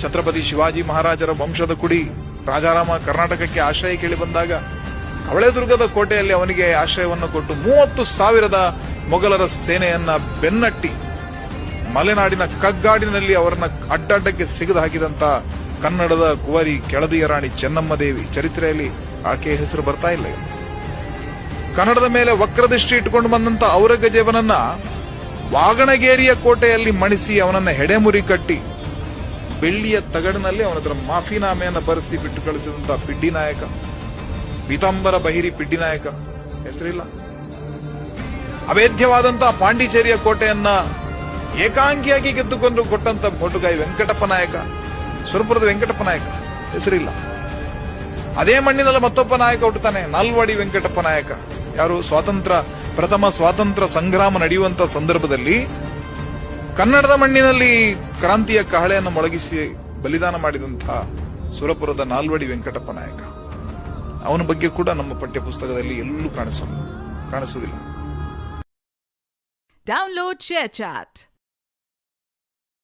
ಛತ್ರಪತಿ ಶಿವಾಜಿ ಮಹಾರಾಜರ ವಂಶದ ಕುಡಿ ರಾಜಾರಾಮ ಕರ್ನಾಟಕಕ್ಕೆ ಆಶ್ರಯ ಕೇಳಿ ಬಂದಾಗ ಕವಳೆದುರ್ಗದ ಕೋಟೆಯಲ್ಲಿ ಅವನಿಗೆ ಆಶ್ರಯವನ್ನು ಕೊಟ್ಟು ಮೂವತ್ತು ಸಾವಿರದ ಮೊಘಲರ ಸೇನೆಯನ್ನ ಬೆನ್ನಟ್ಟಿ ಮಲೆನಾಡಿನ ಕಗ್ಗಾಡಿನಲ್ಲಿ ಅವರನ್ನ ಅಡ್ಡಡ್ಡಕ್ಕೆ ಸಿಗದು ಹಾಕಿದಂತ ಕನ್ನಡದ ಕುವರಿ ಕೆಳದಿಯ ರಾಣಿ ಚೆನ್ನಮ್ಮ ದೇವಿ ಚರಿತ್ರೆಯಲ್ಲಿ ಆಕೆಯ ಹೆಸರು ಬರ್ತಾ ಇಲ್ಲ. ಕನ್ನಡದ ಮೇಲೆ ವಕ್ರದೃಷ್ಟಿ ಇಟ್ಟುಕೊಂಡು ಬಂದಂತ ಔರಂಗಜೇಬನನ್ನ ವಾಗಣಗೇರಿಯ ಕೋಟೆಯಲ್ಲಿ ಮಣಿಸಿ ಅವನನ್ನ ಹೆಡೆಮುರಿ ಕಟ್ಟಿ ಬೆಳ್ಳಿಯ ತಗಡಿನಲ್ಲಿ ಅವನ ಹತ್ರ ಮಾಫಿನಾಮೆಯನ್ನು ಬರೆಸಿ ಬಿಟ್ಟು ಕಳಿಸಿದಂತಹ ಪಿಡ್ಡಿ ನಾಯಕ, ಪೀತಾಂಬರ ಬಹಿರಿ ಪಿಡ್ಡಿ ನಾಯಕ, ಹೆಸರಿಲ್ಲ. ಅವೇದ್ಯವಾದಂತಹ ಪಾಂಡಿಚೇರಿಯ ಕೋಟೆಯನ್ನ ಏಕಾಂಗಿಯಾಗಿ ಗೆದ್ದುಕೊಂಡು ಕೊಟ್ಟಂತ ಕೊಟ್ಟುಗಾಯಿ ವೆಂಕಟಪ್ಪ ನಾಯಕ, ಸುರಪುರದ ವೆಂಕಟಪ್ಪ ನಾಯಕ, ಹೆಸರಿಲ್ಲ. ಅದೇ ಮಣ್ಣಿನಲ್ಲಿ ಮತ್ತೊಬ್ಬ ನಾಯಕ ಹುಟ್ಟುತ್ತಾನೆ, ನಾಲ್ವಾಡಿ ವೆಂಕಟಪ್ಪ ನಾಯಕ. ಯಾರು? ಸ್ವಾತಂತ್ರ್ಯ, ಪ್ರಥಮ ಸ್ವಾತಂತ್ರ್ಯ ಸಂಗ್ರಾಮ ನಡೆಯುವಂತ ಸಂದರ್ಭದಲ್ಲಿ ಕನ್ನಡದ ಮಣ್ಣಿನಲ್ಲಿ ಕ್ರಾಂತಿಯ ಕಹಳೆಯನ್ನು ಮೊಳಗಿಸಿ ಬಲಿದಾನ ಮಾಡಿದಂತಹ ಸುರಪುರದ ನಾಲ್ವಡಿ ವೆಂಕಟಪ್ಪ ನಾಯಕ ಅವನ ಬಗ್ಗೆ ಕೂಡ ನಮ್ಮ ಪಠ್ಯ ಪುಸ್ತಕದಲ್ಲಿ ಎಲ್ಲೂ ಕಾಣಿಸಲ್ಲ, ಕಾಣಿಸುವುದಿಲ್ಲ ಶೇರ್ ShareChat.